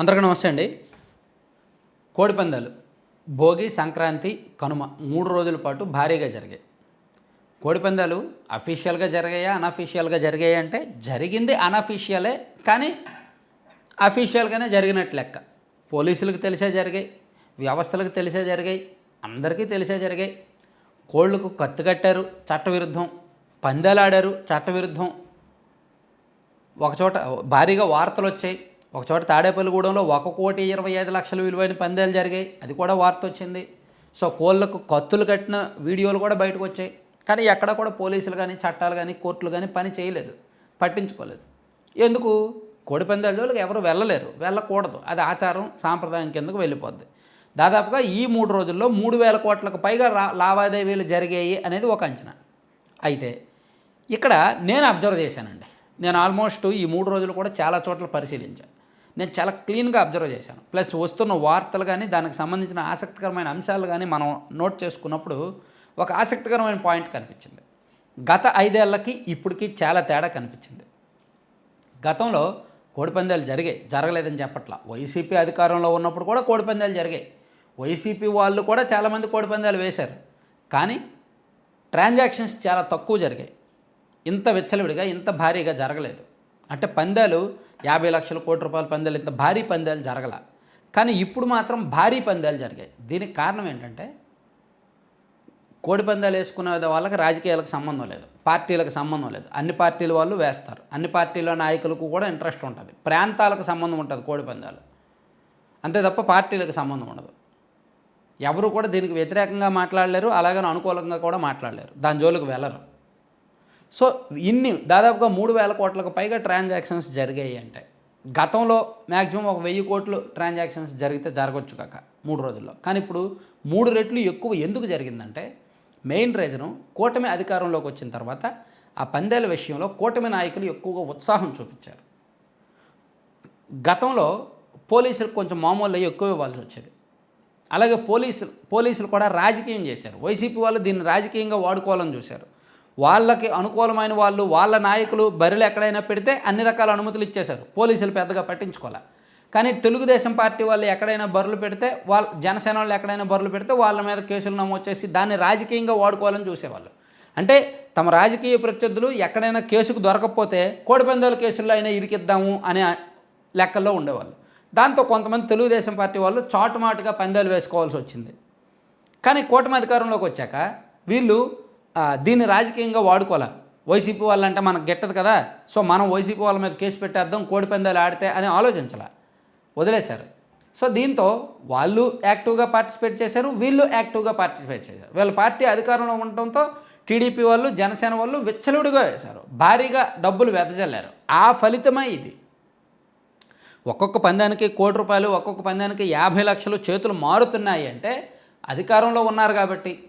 అందరికీ నమస్తే అండి. కోడిపందాలు భోగి సంక్రాంతి కనుమ మూడు రోజుల పాటు భారీగా జరిగాయి. కోడిపందాలు అఫీషియల్గా జరిగాయా అనఫీషియల్గా జరిగాయా అంటే జరిగింది అనఫీషియలే కానీ అఫీషియల్గానే జరిగినట్టు లెక్క. పోలీసులకు తెలిసే జరిగాయి వ్యవస్థలకు తెలిసే జరిగాయి అందరికీ తెలిసే జరిగాయి. కోళ్ళకు కత్తి కట్టారు చట్టవిరుద్ధం. పందాలు ఆడారు చట్టవిరుద్ధం ఒకచోట భారీగా వార్తలు వచ్చాయి ఒకచోట తాడేపల్లిగూడెంలో ఒక కోటి ఇరవై ఐదు లక్షల విలువైన పందాలు జరిగాయి. అది కూడా వార్త వచ్చింది. సో కోళ్ళకు కత్తులు కట్టిన వీడియోలు కూడా బయటకు వచ్చాయి. కానీ ఎక్కడ కూడా పోలీసులు కానీ చట్టాలు కానీ కోర్టులు కానీ పని చేయలేదు. పట్టించుకోలేదు. ఎందుకు? కోడి పందాల జోలికి ఎవరు వెళ్ళలేరు. వెళ్ళకూడదు. అది ఆచారం సాంప్రదాయం కిందకు వెళ్ళిపోద్ది. దాదాపుగా ఈ మూడు రోజుల్లో మూడు వేల కోట్లకు పైగా రా లావాదేవీలు జరిగాయి అనేది ఒక అంచనా. అయితే ఇక్కడ నేను అబ్జర్వ్ చేశానండి. నేను ఆల్మోస్ట్ ఈ మూడు రోజులు కూడా చాలా చోట్ల పరిశీలించాను నేను చాలా క్లీన్గా అబ్జర్వ్ చేశాను. ప్లస్ వస్తున్న వార్తలు కానీ దానికి సంబంధించిన ఆసక్తికరమైన అంశాలు కానీ మనం నోట్ చేసుకున్నప్పుడు ఒక ఆసక్తికరమైన పాయింట్ కనిపించింది. గత ఐదేళ్ళకి ఇప్పటికి చాలా తేడా కనిపించింది. గతంలో కోడిపందాలు జరిగాయి. జరగలేదని చెప్పట్లా. వైసీపీ అధికారంలో ఉన్నప్పుడు కూడా కోడిపందాలు జరిగాయి. వైసీపీ వాళ్ళు కూడా చాలామంది కోడిపందాలు వేశారు. కానీ ట్రాన్సాక్షన్స్ చాలా తక్కువ జరిగాయి. ఇంత విచ్చలవిడిగా ఇంత భారీగా జరగలేదు. అంటే పందాలు యాభై లక్షల కోటి రూపాయల పందాలు ఇంత భారీ పందాలు జరగల. కానీ ఇప్పుడు మాత్రం భారీ పందాలు జరిగాయి. దీనికి కారణం ఏంటంటే కోడి పందాలు వేసుకునే వాళ్ళకి రాజకీయాలకు సంబంధం లేదు. పార్టీలకు సంబంధం లేదు. అన్ని పార్టీల వాళ్ళు వేస్తారు. అన్ని పార్టీల నాయకులకు కూడా ఇంట్రెస్ట్ ఉంటుంది. ప్రాంతాలకు సంబంధం ఉంటుంది కోడి పందాలు. అంతే తప్ప పార్టీలకు సంబంధం ఉండదు. ఎవరు కూడా దీనికి వ్యతిరేకంగా మాట్లాడలేరు. అలాగని అనుకూలంగా కూడా మాట్లాడలేరు. దాని జోలికి వెళ్ళరు. సో ఇన్ని దాదాపుగా మూడు వేల కోట్లకు పైగా ట్రాన్సాక్షన్స్ జరిగాయి అంటే. గతంలో మ్యాక్సిమం ఒక వెయ్యి కోట్లు ట్రాన్సాక్షన్స్ జరిగితే జరగవచ్చు కాక మూడు రోజుల్లో. కానీ ఇప్పుడు మూడు రెట్లు ఎక్కువ ఎందుకు జరిగిందంటే మెయిన్ రీజను కూటమి అధికారంలోకి వచ్చిన తర్వాత ఆ పందేల విషయంలో కూటమి నాయకులు ఎక్కువగా ఉత్సాహం చూపించారు. గతంలో పోలీసులకు కొంచెం మామూలు అయ్యి ఎక్కువ ఇవ్వాల్సి వచ్చేది. అలాగే పోలీసులు పోలీసులు కూడా రాజకీయం చేశారు. వైసీపీ వాళ్ళు దీన్ని రాజకీయంగా వాడుకోవాలని చూశారు. వాళ్ళకి అనుకూలమైన వాళ్ళు వాళ్ళ నాయకులు బరిలు ఎక్కడైనా పెడితే అన్ని రకాల అనుమతులు ఇచ్చేశారు. పోలీసులు పెద్దగా పట్టించుకోలే. కానీ తెలుగుదేశం పార్టీ వాళ్ళు ఎక్కడైనా బరులు పెడితే వాళ్ళ జనసేన వాళ్ళు ఎక్కడైనా బరులు పెడితే వాళ్ళ మీద కేసులు నమోదు చేసి దాన్ని రాజకీయంగా వాడుకోవాలని చూసేవాళ్ళు. అంటే తమ రాజకీయ ప్రత్యర్థులు ఎక్కడైనా కేసుకు దొరకకపోతే కోడిపందాల కేసుల్లో అయినా ఇరికిద్దాము అనే లెక్కల్లో ఉండేవాళ్ళు. దాంతో కొంతమంది తెలుగుదేశం పార్టీ వాళ్ళు చాటుమాటుగా పందాలు వేసుకోవాల్సి వచ్చింది. కానీ కూటమి అధికారంలోకి వచ్చాక వీళ్ళు దీన్ని రాజకీయంగా వాడుకోవాలి? వైసీపీ వాళ్ళంటే మనకు గెట్టదు కదా. సో మనం వైసీపీ వాళ్ళ మీద కేసు పెట్టేద్దాం కోడి పందాలు ఆడితే అని ఆలోచించాల? వదిలేశారు. సో దీంతో వాళ్ళు యాక్టివ్గా పార్టిసిపేట్ చేశారు వీళ్ళు యాక్టివ్గా పార్టిసిపేట్ చేశారు. వీళ్ళ పార్టీ అధికారంలో ఉండటంతో టీడీపీ వాళ్ళు జనసేన వాళ్ళు విచ్చలుడిగా వేశారు. భారీగా డబ్బులు వెదజల్లారు. ఆ ఫలితమే ఇది. ఒక్కొక్క పందానికి కోటి రూపాయలు ఒక్కొక్క పందానికి యాభై లక్షలు చేతులు మారుతున్నాయి అంటే అధికారంలో ఉన్నారు కాబట్టి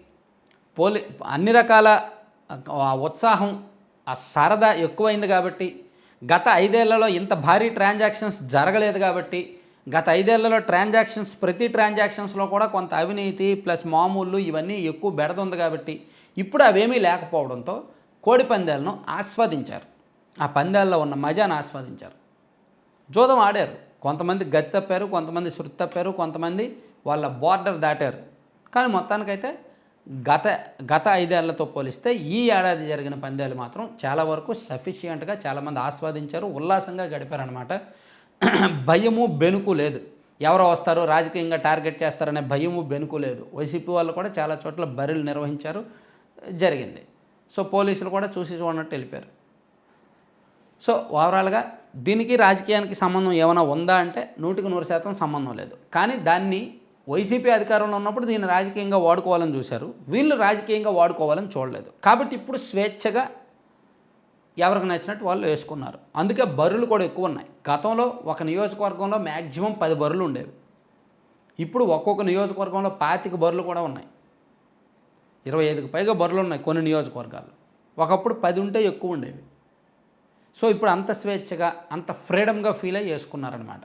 పోలీ అన్ని రకాల ఉత్సాహం ఆ సరదా ఎక్కువైంది కాబట్టి గత ఐదేళ్ళలో ఇంత భారీ ట్రాన్సాక్షన్స్ జరగలేదు కాబట్టి గత ఐదేళ్ళలో ట్రాన్సాక్షన్స్ ప్రతి ట్రాన్సాక్షన్స్లో కూడా కొంత అవినీతి ప్లస్ మామూలు ఇవన్నీ ఎక్కువ బెడదుంది కాబట్టి ఇప్పుడు అవేమీ లేకపోవడంతో కోడి పందాలను ఆస్వాదించారు. ఆ పందాల్లో ఉన్న మజాను ఆస్వాదించారు. జోదం ఆడారు. కొంతమంది గతి తప్పారు కొంతమంది శృతి తప్పారు కొంతమంది వాళ్ళ బార్డర్ దాటారు. కానీ మొత్తానికైతే గత గత ఐదేళ్ళతో పోలిస్తే ఈ ఏడాది జరిగిన పందాలు మాత్రం చాలా వరకు సఫిషియంట్గా చాలామంది ఆస్వాదించారు ఉల్లాసంగా గడిపారనమాట భయము బెనుకు లేదు. ఎవరో వస్తారో రాజకీయంగా టార్గెట్ చేస్తారనే భయము బెనుకు లేదు. వైసీపీ వాళ్ళు కూడా చాలా చోట్ల బరిలు నిర్వహించారు జరిగింది. సో పోలీసులు కూడా చూసి చూడనట్టు వెళ్ళిపోయారు. సో ఓవరాల్గా దీనికి రాజకీయానికి సంబంధం ఏమైనా ఉందా అంటే నూటికి నూరు శాతం సంబంధం లేదు. కానీ దాన్ని వైసీపీ అధికారంలో ఉన్నప్పుడు దీన్ని రాజకీయంగా వాడుకోవాలని చూశారు. వీళ్ళు రాజకీయంగా వాడుకోవాలని చూడలేదు. కాబట్టి ఇప్పుడు స్వేచ్ఛగా ఎవరికి నచ్చినట్టు వాళ్ళు వేసుకున్నారు. అందుకే బరులు కూడా ఎక్కువ ఉన్నాయి. గతంలో ఒక నియోజకవర్గంలో మ్యాక్సిమం పది బరులు ఉండేవి. ఇప్పుడు ఒక్కొక్క నియోజకవర్గంలో పాతిక బరులు కూడా ఉన్నాయి. ఇరవై ఐదుకు పైగా బరులు ఉన్నాయి కొన్ని నియోజకవర్గాలు ఒకప్పుడు పది ఉంటే ఎక్కువ ఉండేవి. సో ఇప్పుడు అంత స్వేచ్ఛగా అంత ఫ్రీడమ్గా ఫీల్ అయ్యి వేసుకున్నారనమాట